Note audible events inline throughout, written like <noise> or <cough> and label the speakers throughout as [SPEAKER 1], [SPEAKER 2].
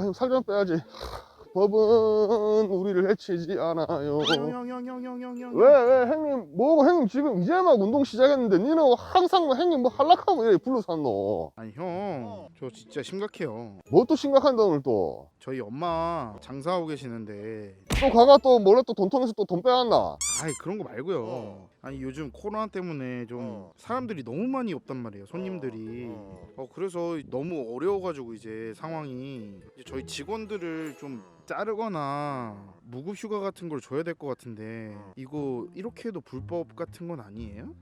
[SPEAKER 1] 형 살 좀 빼야지. <sighs> 법은 우리를 해치지 않아요. 왜 왜 형님 뭐고 형님 지금 이제 막 운동 시작했는데 니는 항상 뭐 형님 뭐 할락하면 이래 불러 샀노
[SPEAKER 2] 아니 형. 저 진짜 심각해요.
[SPEAKER 1] 뭐 또 심각한다 오늘 또? 또
[SPEAKER 2] 저희 엄마 장사하고 계시는데.
[SPEAKER 1] 가가 또 몰래 또 돈 통해서 또 돈 빼왔나?
[SPEAKER 2] 아이 그런 거 말고요 아니 요즘 코로나 때문에 좀 사람들이 너무 많이 없단 말이에요 손님들이. 어 그래서 너무 어려워가지고 이제 상황이 이제 저희 직원들을 좀 자르거나 무급 휴가 같은 걸 줘야 될 것 같은데 이거 이렇게 해도 불법 같은 건 아니에요?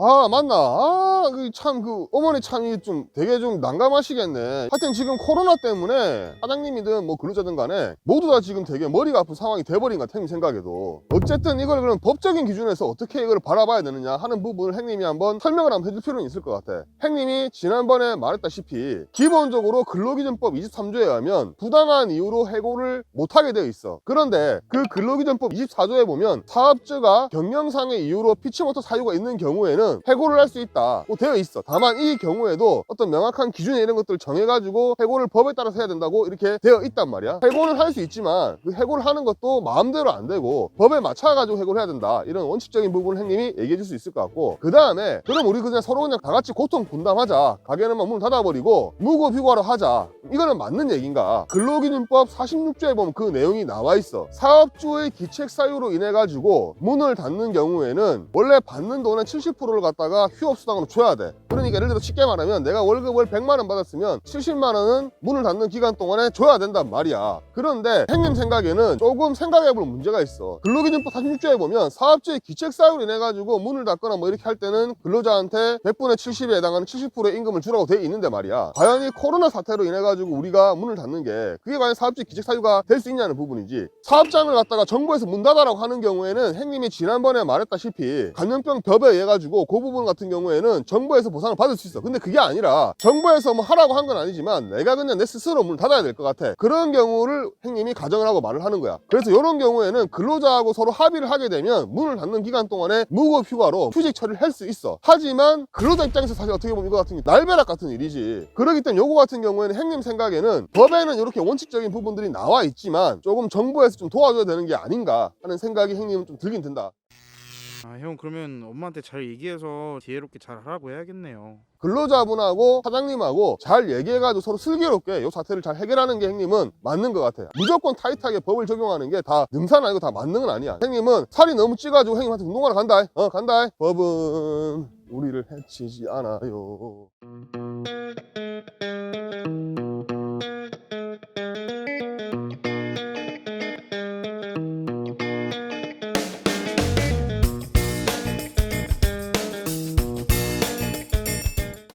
[SPEAKER 1] 아 맞나? 아참 그 어머니 참이 좀 되게 좀 난감하시겠네. 하여튼 지금 코로나 때문에 사장님이든 뭐 근로자든 간에 모두 다 지금 되게 머리가 아픈 상황이 돼버린 것 같아 형님 생각에도. 어쨌든 이걸 그럼 법적인 기준에서 어떻게 이걸 바라봐야 되느냐 하는 부분을 형님이 한번 설명을 한번 해줄 필요는 있을 것 같아. 형님이 지난번에 말했다시피 기본적으로 근로기준법 23조에 의하면 부당한 이유로 해고를 못하게 되어 있어. 그런데 그 근로기준법 24조에 보면 사업주가 경영상의 이유로 피치 못할 사유가 있는 경우에는 해고를 할 수 있다. 고 되어 있어. 다만 이 경우에도 어떤 명확한 기준에 이런 것들을 정해가지고 해고를 법에 따라서 해야 된다고 이렇게 되어 있단 말이야. 해고는 할 수 있지만 그 해고를 하는 것도 마음대로 안 되고 법에 맞춰가지고 해고를 해야 된다. 이런 원칙적인 부분을 형님이 얘기해 줄 수 있을 것 같고 그 다음에 그럼 우리 그냥 서로 그냥 다 같이 고통 분담하자. 가게는 막문 닫아버리고 무급 휴가로 하자. 이거는 맞는 얘기인가? 근로기준법 46조에 보면 그 내용이 나와 있어. 사업주의 기책 사유로 인해 가지고 문을 닫는 경우에는 원래 받는 돈의 70%를 갖다가 휴업수당으로 줘야 돼. 그러니까 예를 들어 쉽게 말하면 내가 월급을 100만 원 받았으면 70만 원은 문을 닫는 기간 동안에 줘야 된단 말이야. 그런데 형님 생각에는 조금 생각해볼 문제가 있어. 근로기준법 46조에 보면 사업주의 기책 사유로 인해 가지고 문을 닫거나 뭐 이렇게 할 때는 근로자한테 100분의 70에 해당하는 70%의 임금을 주라고 돼 있는데 말이야. 과연 이 코로나 사태로 인해 가지고 우리가 문을 닫는 게 그게 과연 사업주의 기책 사유가 될 수 있냐는 부분이지. 사업장을 갖다가 정부에서 문 닫아라고 하는 경우에는 형님이 지난번에 말했다시피 감염병 법에 의해 가지고 그 부분 같은 경우에는 정부에서 보상을 받을 수 있어. 근데 그게 아니라 정부에서 뭐 하라고 한 건 아니지만 내가 그냥 내 스스로 문을 닫아야 될 것 같아. 그런 경우를 형님이 가정을 하고 말을 하는 거야. 그래서 이런 경우에는 근로자하고 서로 합의를 하게 되면 문을 닫는 기간 동안에 무급 휴가로 휴직 처리를 할 수 있어. 하지만 근로자 입장에서 사실 어떻게 보면 이거 같은 게 날벼락 같은 일이지. 그렇기 때문에 요거 같은 경우에는 형님 생각에는 법에는 이렇게 원칙적인 부분들이 나와 있지만 조금 정부에서 좀 도와줘야 되는 게 아닌가 하는 생각이 형님은 좀 들긴 든다
[SPEAKER 2] 아 형 그러면 엄마한테 잘 얘기해서 지혜롭게 잘 하라고 해야겠네요
[SPEAKER 1] 근로자분하고 사장님하고 잘 얘기해가지고 서로 슬기롭게 이 사태를 잘 해결하는 게 형님은 맞는 것 같아요. 무조건 타이트하게 법을 적용하는 게 다 능사는 아니고 다 맞는 건 아니야. 형님은 살이 너무 찌가지고 형님한테 운동하러 간다. 어 간다. 법은 우리를 해치지 않아요.